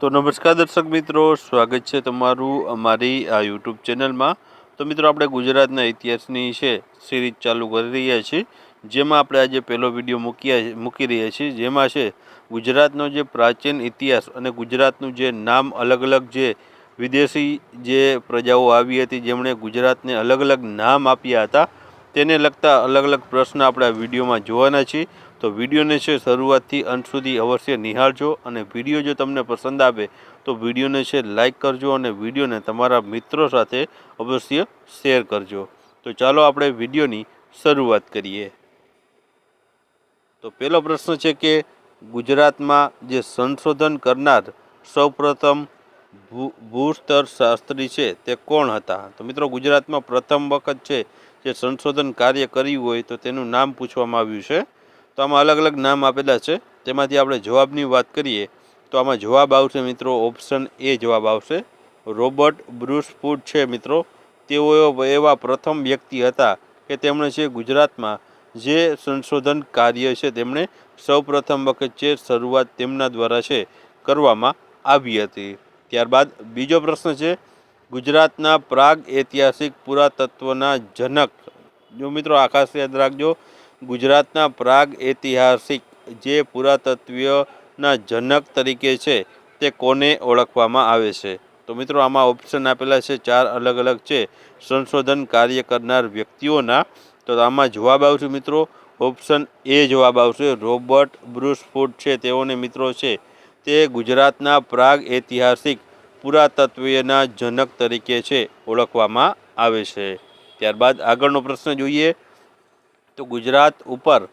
તો નમસ્કાર દર્શક મિત્રો, સ્વાગત છે તમારું અમારી આ યુટ્યુબ ચેનલમાં. તો મિત્રો, આપણે ગુજરાતના ઇતિહાસની છે સિરીઝ ચાલુ કરી રહ્યા છીએ. જેમાં આપણે આજે પહેલો વીડિયો મૂક્યા મૂકી રહ્યા છીએ. જેમાં છે, ગુજરાતનો જે પ્રાચીન ઇતિહાસ અને ગુજરાતનું જે નામ અલગ અલગ જે વિદેશી જે પ્રજાઓ આવી હતી, જેમણે ગુજરાતને અલગ અલગ નામ આપ્યા હતા, તેને લગતા અલગ અલગ પ્રશ્ન આપણે આ વિડીયોમાં જોવાના છીએ. તો વિડીયોને છે શરૂઆતથી અંત સુધી અવશ્ય નિહાળજો અને વીડિયો જો તમને પસંદ આવે તો વિડીયોને છે લાઇક કરજો અને વિડીયોને તમારા મિત્રો સાથે અવશ્ય શેર કરજો. તો ચાલો આપણે વિડીયોની શરૂઆત કરીએ. તો પહેલો પ્રશ્ન છે કે ગુજરાતમાં જે સંશોધન કરનાર સૌપ્રથમ ભૂસ્તર શાસ્ત્રી છે તે કોણ હતા? તો મિત્રો ગુજરાતમાં પ્રથમ વખત છે જે સંશોધન કાર્ય કર્યું હોય તો તેનું નામ પૂછવામાં આવ્યું છે. તો આમાં અલગ અલગ નામ આપેલા છે. તેમાંથી આપણે જવાબની વાત કરીએ તો આમાં જવાબ આવશે મિત્રો ઓપ્શન એ જવાબ આવશે. રોબર્ટ બ્રુસફૂડ છે મિત્રો. તેઓ એવા પ્રથમ વ્યક્તિ હતા કે તેમણે છે ગુજરાતમાં જે સંશોધન કાર્ય છે તેમણે સૌપ્રથમ વખત છે શરૂઆત તેમના દ્વારા છે કરવામાં આવી હતી. ત્યારબાદ બીજો પ્રશ્ન છે, ગુજરાતના પ્રાગ ઐતિહાસિક પુરાતત્વના જનક. જો મિત્રો આ ખાસ યાદ રાખજો ગુજરાતના પ્રાગ ઐતિહાસિક જે પુરાતત્વીયના જનક તરીકે છે, તે કોને ઓળખવામાં આવે છે? તો મિત્રો, આમાં ઓપ્શન આપેલા છે, ચાર અલગ અલગ છે. સંશોધન કાર્ય કરનાર વ્યક્તિઓના, તો આમાં જવાબ આવશે મિત્રો ઓપ્શન એ જવાબ આવશે, રોબર્ટ બ્રુસફૂડ છે, તેઓને મિત્રો છે, તે ગુજરાતના પ્રાગ ઐતિહાસિક પુરાતત્વીયના જનક તરીકે છે, ઓળખવામાં આવે છે. ત્યારબાદ આગળનો પ્રશ્ન જોઈએ તો ગુજરાત ઉપર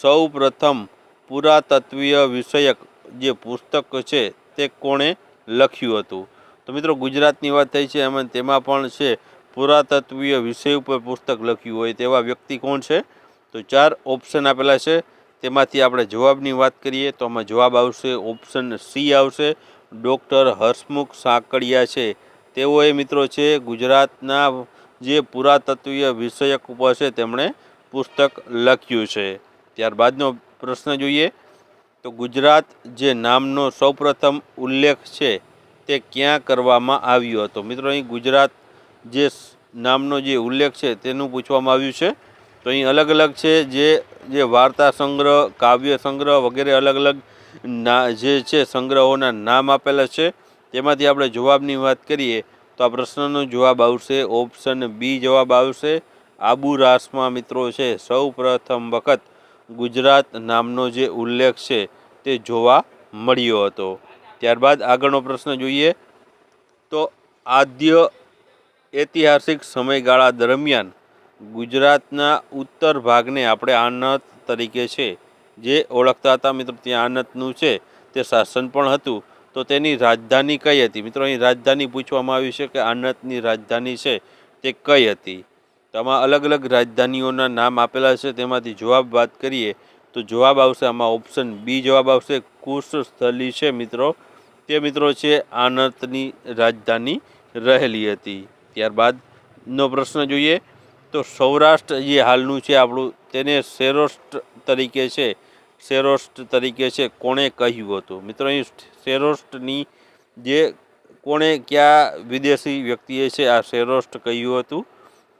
સૌ પ્રથમ પુરાતત્વીય વિષયક જે પુસ્તક છે તે કોણે લખ્યું હતું? તો મિત્રો, ગુજરાતની વાત થઈ છે, એમાં તેમાં પણ છે, પુરાતત્વીય વિષય ઉપર પુસ્તક લખ્યું હોય તેવા વ્યક્તિ કોણ છે? તો ચાર ઓપ્શન આપેલા છે. તેમાંથી આપણે જવાબની વાત કરીએ તો આમાં જવાબ આવશે ઓપ્શન સી આવશે. ડૉક્ટર હર્ષમુખ સાંકળિયા છે. તેઓએ મિત્રો છે, ગુજરાતના જે પુરાતત્વીય વિષયક ઉપર છે, તેમણે પુસ્તક લખ્યું છે. ત્યારબાદનો પ્રશ્ન જોઈએ તો ગુજરાત જે નામનો સૌપ્રથમ ઉલ્લેખ છે તે ક્યાં કરવામાં આવ્યો હતો? મિત્રો, અહીં ગુજરાત જે નામનો જે ઉલ્લેખ છે તેનું પૂછવામાં આવ્યું છે. તો અહીં અલગ અલગ છે જે જે વાર્તા સંગ્રહ, કાવ્ય સંગ્રહ વગેરે અલગ અલગ ના, જે છે સંગ્રહોના નામ આપેલા છે. તેમાંથી આપણે જવાબની વાત કરીએ તો આ પ્રશ્નનો જવાબ આવશે, ઓપ્શન બી જવાબ આવશે. આબુ રાસમાં મિત્રો છે, સૌ પ્રથમ વખત ગુજરાત નામનો જે ઉલ્લેખ છે તે જોવા મળ્યો હતો. ત્યારબાદ આગળનો પ્રશ્ન જોઈએ તો આદ્ય ઐતિહાસિક સમયગાળા દરમિયાન ગુજરાતના ઉત્તર ભાગને આપણે આનત તરીકે છે, જે ઓળખતા હતા મિત્રો, ત્યાં આનતનું છે, તે શાસન પણ હતું. તો તેની રાજધાની કઈ હતી? મિત્રો, અહીં રાજધાની પૂછવામાં આવ્યું છે કે આનતની રાજધાની છે તે કઈ હતી? તો આમાં અલગ અલગ રાજધાનીઓના નામ આપેલા છે, તેમાંથી જવાબ વાત કરીએ તો જવાબ આવશે આમાં ઓપ્શન બી જવાબ આવશે કુશ સ્થલી છે મિત્રો. તે મિત્રો છે આનતની રાજધાની રહેલી હતી. ત્યારબાદનો પ્રશ્ન જોઈએ તો સૌરાષ્ટ્ર જે હાલનું છે આપણું, તેને સેરોસ્ટ તરીકે છે સેરોસ્ટ તરીકે છે, કોણે કહ્યું હતું? મિત્રો, અહીં સેરોસ્ટની જે કોણે કયા વિદેશી વ્યક્તિએ છે, આ સેરોસ્ટ કહ્યું હતું?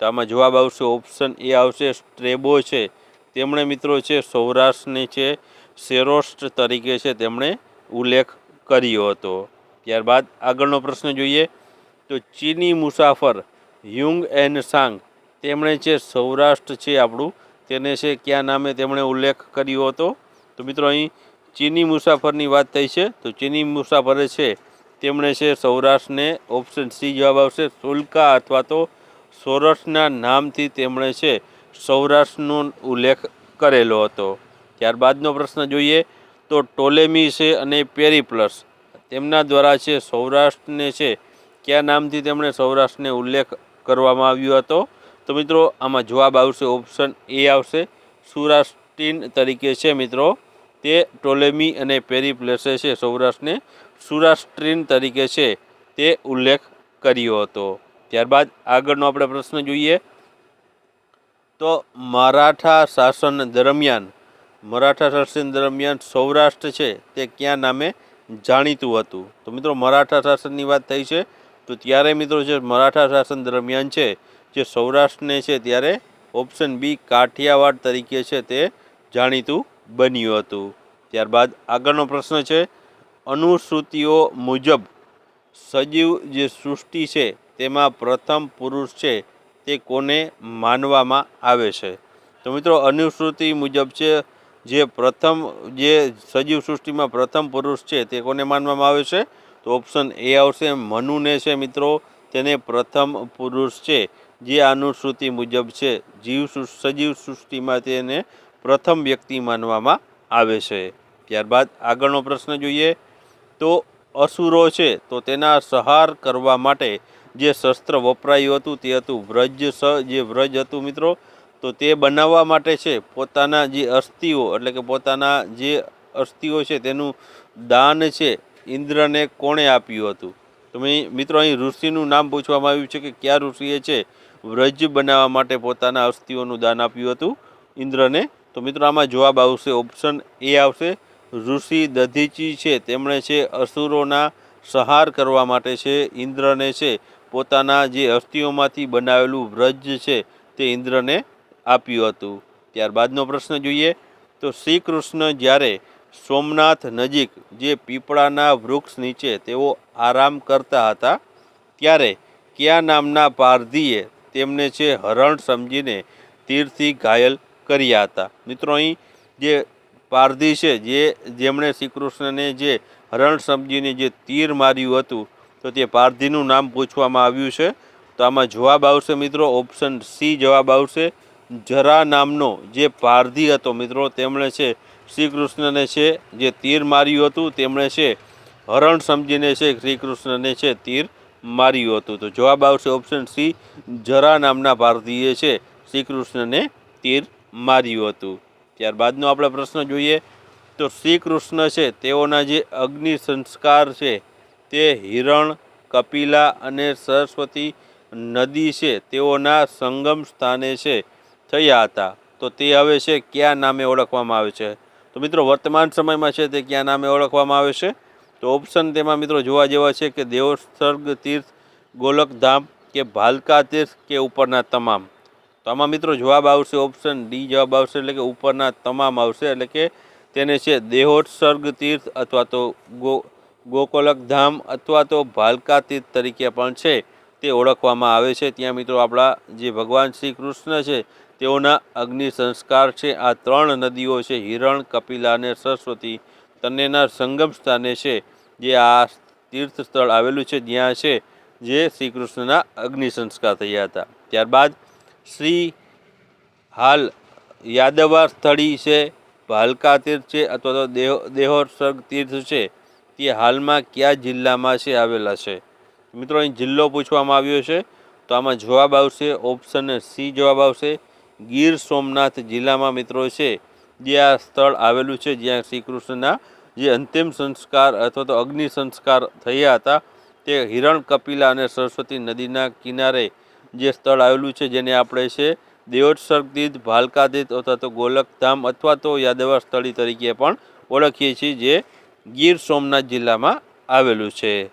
તો આમાં જવાબ આવશે ઓપ્શન એ આવશે સ્ટ્રેબો છે. તેમણે મિત્રો છે, સૌરાષ્ટ્રની છે સેરોસ્ટ તરીકે છે તેમણે ઉલ્લેખ કર્યો હતો. ત્યારબાદ આગળનો પ્રશ્ન જોઈએ, તો ચીની મુસાફર યુંગ એન સાંગ તેમણે છે, સૌરાષ્ટ્ર છે આપણું, તેને છે, કયા નામે તેમણે ઉલ્લેખ કર્યો હતો? તો મિત્રો અહીં ચીની મુસાફરની વાત થઈ છે, તો ચીની મુસાફરે છે, તેમણે છે, સૌરાષ્ટ્રને ઓપ્શન સી જવાબ આવશે, સુલકા અથવા તો સૌરાષ્ટ્રના નામથી તેમણે છે સૌરાષ્ટ્રનો ઉલ્લેખ કરેલો હતો. ત્યારબાદનો પ્રશ્ન જોઈએ તો ટોલેમી છે અને પેરીપ્લસ, તેમના દ્વારા છે સૌરાષ્ટ્રને છે કયા નામથી તેમણે સૌરાષ્ટ્રને ઉલ્લેખ કરવામાં આવ્યો હતો? તો મિત્રો, આમાં જવાબ આવશે, ઓપ્શન એ આવશે. સુરાષ્ટ્રીન તરીકે છે મિત્રો, તે ટોલેમી અને પેરીપ્લસે છે સૌરાષ્ટ્રને સુરાષ્ટ્રીન તરીકે છે તે ઉલ્લેખ કર્યો હતો. ત્યારબાદ આગળનો આપણે પ્રશ્ન જોઈએ. તો મરાઠા શાસન દરમિયાન, મરાઠા શાસન દરમિયાન સૌરાષ્ટ્ર છે તે ક્યાં નામે જાણીતું હતું? તો મિત્રો મરાઠા શાસનની વાત થઈ છે, તો ત્યારે મિત્રો જે મરાઠા શાસન દરમિયાન છે, જે સૌરાષ્ટ્રને છે ત્યારે ઓપ્શન બી કાઠિયાવાડ તરીકે છે તે જાણીતું બન્યું હતું. ત્યારબાદ આગળનો પ્રશ્ન છે અનુશ્રુતિઓ મુજબ સજીવ જે સૃષ્ટિ છે તેમાં પ્રથમ પુરુષ છે તે કોને માનવામાં આવે છે? તો મિત્રો, અનુસૃતિ મુજબ છે, જે પ્રથમ, જે સજીવ સૃષ્ટિમાં પ્રથમ પુરુષ છે તે કોને માનવામાં આવે છે? તો ઓપ્શન એ આવશે, મનુને છે મિત્રો, તેને પ્રથમ પુરુષ છે. જે અનુસૃતિ મુજબ છે, જીવ સજીવ સૃષ્ટિમાં તેને પ્રથમ વ્યક્તિ માનવામાં આવે છે. ત્યારબાદ આગળનો પ્રશ્ન જોઈએ. તો અસુરો છે, તો તેના સહાર કરવા માટે જે શસ્ત્ર વપરાયું હતું તે હતું વ્રજ સ, જે વ્રજ હતું મિત્રો, તો તે બનાવવા માટે છે પોતાના જે અસ્થિઓ, એટલે કે પોતાના જે અસ્થિઓ છે તેનું દાન છે ઇન્દ્રને કોણે આપ્યું હતું? તો મિત્રો અહીં ઋષિનું નામ પૂછવામાં આવ્યું છે કે કયા ઋષિએ છે વ્રજ બનાવવા માટે પોતાના અસ્થિઓનું દાન આપ્યું હતું ઇન્દ્રને? તો મિત્રો આમાં જવાબ આવશે ઓપ્શન એ આવશે, ઋષિ દધીચી છે, તેમણે છે અસુરોના સંહાર કરવા માટે છે, ઇન્દ્રને છે પોતાના જે અસ્થિઓમાંથી બનાવેલું વ્રજ છે તે ઇન્દ્રને આપ્યું હતું. ત્યારબાદનો પ્રશ્ન જોઈએ તો શ્રી કૃષ્ણ જ્યારે સોમનાથ નજીક જે પીપળાના વૃક્ષ નીચે તેઓ આરામ કરતા હતા, ત્યારે કયા નામના પારધીએ તેમને છે હરણ સમજીને તીરથી ઘાયલ કર્યા હતા. મિત્રો, અહીં જે પારધી છે જે, જેમણે શ્રી કૃષ્ણને જે હરણ સમજીને જે તીર માર્યું હતું તો તે પારધીનું નામ પૂછવામાં આવ્યું છે. તો આમાં જવાબ આવશે મિત્રો ઓપ્શન સી જવાબ આવશે. જરા નામનો જે પારધી હતો મિત્રો તેમણે છે શ્રી કૃષ્ણને છે, જે તીર માર્યું હતું તેમણે છે, હરણ સમજીને છે શ્રી કૃષ્ણને છે, તીર માર્યું હતું. તો જવાબ આવશે ઓપ્શન સી, જરા નામના પારધીએ છે શ્રી કૃષ્ણને તીર માર્યું હતું. ત્યારબાદનો આપણે પ્રશ્ન જોઈએ. તો શ્રી કૃષ્ણ છે, તેઓના જે અગ્નિ સંસ્કાર છે તે હિરણ, કપિલા અને સરસ્વતી નદી છે. તેઓના સંગમ સ્થાને છે. થયા હતા. તો તે હવે છે, કયા નામે ઓળખવામાં આવે છે? તો મિત્રો, વર્તમાન સમયમાં છે તે કયા નામે ઓળખવામાં આવે છે? તો ઓપ્શન તેમાં મિત્રો જોવા જેવા છે કે દેવસર્ગ તીર્થ, ગોલકધામ કે ભાલકા તીર્થ કે ઉપરના તમામ. તો આમાં મિત્રો જવાબ આવશે ઓપ્શન ડી જવાબ આવશે એટલે કે ઉપરના તમામ આવશે. એટલે કે તેને છે દેહોત્સર્ગ તીર્થ અથવા તો ગો ગોકુલક ધામ અથવા તો ભાલકા તીર્થ તરીકે પણ છે, તે ઓળખવામાં આવે છે. ત્યાં મિત્રો આપણા જે ભગવાન શ્રી કૃષ્ણ છે, તેઓના અગ્નિ સંસ્કાર છે. આ ત્રણ નદીઓ છે, હિરણ, કપિલા અને સરસ્વતી બંનેના સંગમ સ્થાને છે, જે આ તીર્થ સ્થળ આવેલું છે. જ્યાં છે, જે શ્રી કૃષ્ણના અગ્નિ સંસ્કાર થયા હતા. ત્યારબાદ શ્રી હાલ યાદવા સ્થળી છે, ભાલકા તીર્થ છે અથવા તો દેહ, દેહોત્સર્ગ તીર્થ છે. તે હાલમાં કયા જિલ્લામાં છે આવેલા છે? મિત્રો, અહીં જિલ્લો પૂછવામાં આવ્યો છે, તો આમાં જવાબ આવશે ઓપ્શન સી જવાબ આવશે. ગીર સોમનાથ જિલ્લામાં મિત્રો છે, જે આ સ્થળ આવેલું છે, જ્યાં શ્રી કૃષ્ણના જે અંતિમ સંસ્કાર અથવા તો અગ્નિ સંસ્કાર થયા હતા, તે હિરણ કપિલા અને સરસ્વતી નદીના કિનારે જે સ્થળ આવેલું છે, જેને આપણે છે દેવોત્સર્ગ તીર્થ અથવા તો ગોલકધામ અથવા તો યાદવા સ્થળી તરીકે પણ ઓળખીએ છીએ, જે ગીર સોમનાથ જિલ્લામાં આવેલું છે.